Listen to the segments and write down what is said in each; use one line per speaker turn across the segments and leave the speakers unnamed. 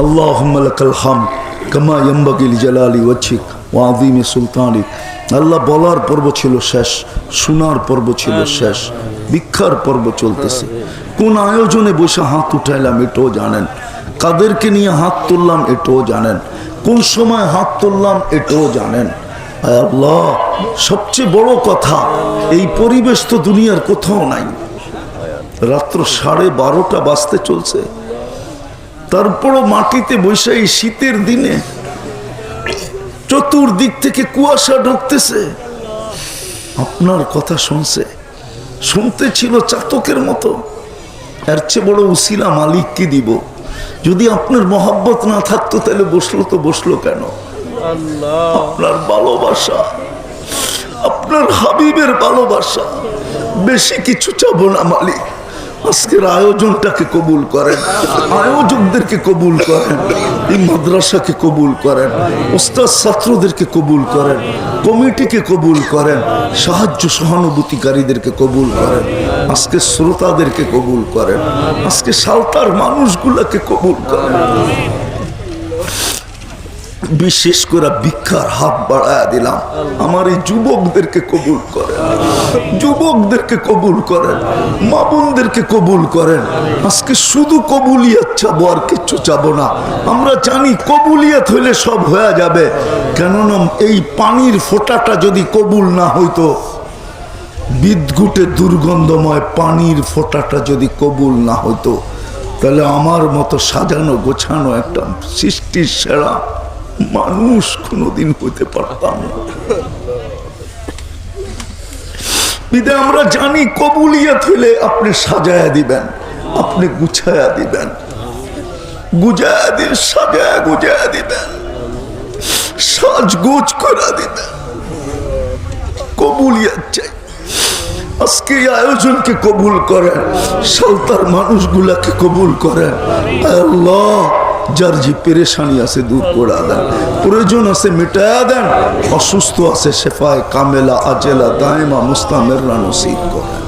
اللهم لك الحمد كما ينبغي لجلال وجهك وعظيم سلطانك আল্লাহ বলার পর্ব ছিল শেষ শোনার পর্ব ছিল শেষ ভিক্ষার পর্ব চলতেছে কোন আয়োজনে বসে হাত উঠাইলাম এটাও জানেন কাদেরকে নিয়ে হাত তুললাম এটাও জানেন কোন সময় হাত তুললাম এটাও জানেন আয় আল্লাহ সবচেয়ে বড় কথা এই পরিবেশ তো দুনিয়ার কোথাও নাই রাত্র সাড়ে বারোটা বাজতে চলছে তারপরও মাটিতে বসে এই শীতের দিনে চতুর্দিক থেকে কুয়াশা ঢুকতেছে। আপনার কথা শুনছে। শুনতে ছিল চাতকের মতো। এর চেয়ে বড় উসিলা মালিককে দিব। যদি আপনার মহাব্বত না থাকতো তাহলে বসল তো বসল কেন? আপনার ভালোবাসা আপনার হাবিবের ভালোবাসা। বেশি কিছু চাবো না মালিক। আজকের আয়োজনটাকে কবুল করেন। আয়োজকদেরকে কবুল করেন। এই মাদ্রাসাকে কবুল করেন। ওস্তাদ ছাত্রদেরকে কবুল করেন। কমিটিকে কবুল করেন। সাহায্য সহানুভূতিকারীদেরকে কবুল করেন। আজকে শ্রোতাদেরকে কবুল করেন। আজকে সালতার মানুষগুলোকে কবুল করেন। বিশেষ করে ভিক্ষার হাত বাড়ায় দিলাম। আমার এই যুবকদেরকে কবুল করেন। যুবকদেরকে কবুল করেন। মা বোনদেরকে কবুল করেন। আজকে শুধু কবুলিয়াত চাবো আর কিচ্ছু চাবো না। আমরা জানি কবুলিয়াত হইলে সব হয়ে যাবে। কেননা এই পানির ফোঁটাটা যদি কবুল না হইতো বিদ্যুটে দুর্গন্ধময় পানির ফোঁটাটা যদি কবুল না হতো তাহলে আমার মতো সাজানো গোছানো একটা সৃষ্টির সেরা মানুষ কোনোদিন হতে পারতাম আমরা জানি কবুলিয়াত হইলে আপনি সাজায়া দিবেন, আপনি গুছায়া দিবেন। গুজায়া দিন, সাজায়া গুজায়া দিবেন। সাজগোজ করা দিবেন। কবুলিয়াত চাই। আজকে আয়োজনকে কবুল করেন, সালতার মানুষগুলাকে কবুল করেন। আল্লাহ যার যে পেরেশানি আছে দূর করে দেন। প্রয়োজন আছে মেটায়া দেন। অসুস্থ আছে শেফায় কামেলা, আজেলা, দায়মা মুস্তামের নসিব করেন।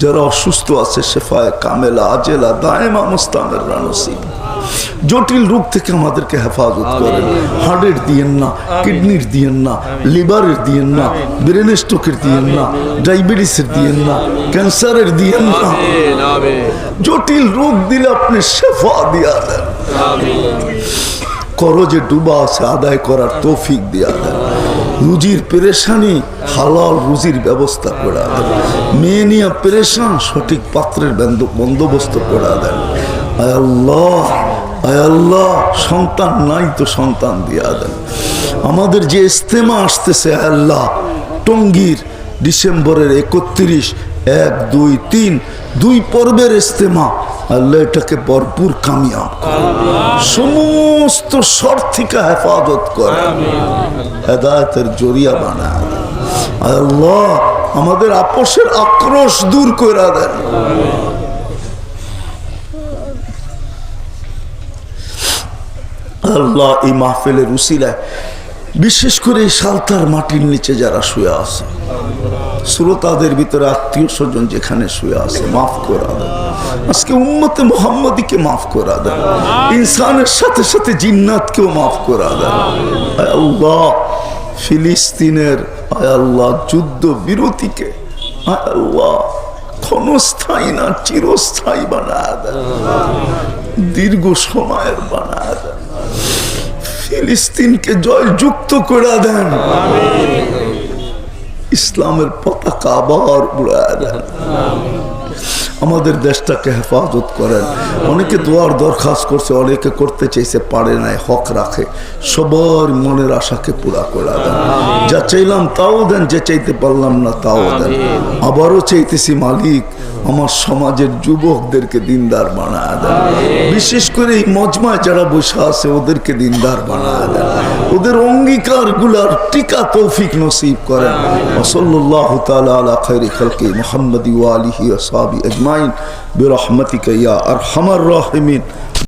যারা অসুস্থ আছে শেফায় কামেলা, আজেলা, দায়মা মুস্তামের নসিব জটিল রোগ থেকে আমাদেরকে হেফাজত করেন। হার্টের দিয়েন না কিডনির দিয়েন না লিভারের দিয়েন না ব্রেন স্ট্রোকের দিয়েন না ডায়াবেটিসের দিয়েন না ক্যান্সারের দিয়েন না। জটিল রোগ দিলে আপনি শেফা দিয়া দেন। করজে ডুবা আছে আদায় করার তৌফিক দিয়া দেন। রুজির পেরেশানি হালাল রুজির ব্যবস্থা করে দেন। মেয়ে নিয়ে পেরেশান সঠিক পাত্রের বন্দোবস্ত করে দেন। আল্লাহ। আল্লাহ, সন্তান নাই তো সন্তান দিয়া দেন। আমাদের যে ইস্তেমা আসতেছে আল্লাহ, টঙ্গীর ডিসেম্বরের একত্রিশ, এক, দুই, তিন, দুই পর্বের ইস্তেমা আল্লাহ এটাকে ভরপুর কামিয়াব সমস্ত শর্ত থেকে হেফাজত করে। হেদায়তের জরিয়া বানায়। আল্লাহ, আমাদের আপোষের আক্রোশ দূর করে দেন। আল্লাহ এই মাহফিলের উসিলায় বিশেষ করে সালতার মাটির নিচে যারা শুয়ে আছে, শ্রোতাদের ভিতরে আত্মীয় স্বজন যেখানে শুয়ে আছে, মাফ করা দেন আজকে উম্মতে মোহাম্মদীকে মাফ করা দেন ইনসানের সাথে সাথে জিন্নাতকেও মাফ করা দেন আয় আল্লাহ, ফিলিস্তিনের, আয় আল্লাহ, যুদ্ধ বিরতিকে, আয় আল্লাহ, ক্ষণস্থায়ী না, চিরস্থায়ী বানা দেন দীর্ঘ সময়ের দেন ফিলিস্তিনকে জয়যুক্ত করে দেন। ইসলামের পতাকা আবার উড়ায় দেন। আমাদের দেশটাকে হেফাজত করেন। অনেকে দোয়ার দরখাস্ত করছে, অনেকে করতে চাইছে, পারে নাই, হক রাখে। সবার মনের আশাকে পুরা করে দেন। যা চাইলাম তাও দেন, যে চাইতে পারলাম না তাও দেন। আবারও চাইতেছি মালিক আমার সমাজের যুবকদেরকে দিনদার বানায় দেন। বিশেষ করে এই মজমায় যারা বসে আছে ওদেরকে দিনদার বানায় দেন। ওদের অঙ্গীকারগুলার টিকা তৌফিক নসিব করেন। ওসল্লাহ তালা আলা খৈরি খলকে মোহাম্মদ আলিহি আসাবি আজমাইন। বিরহমতিকা ইয়া আর হামার রাহিমিন।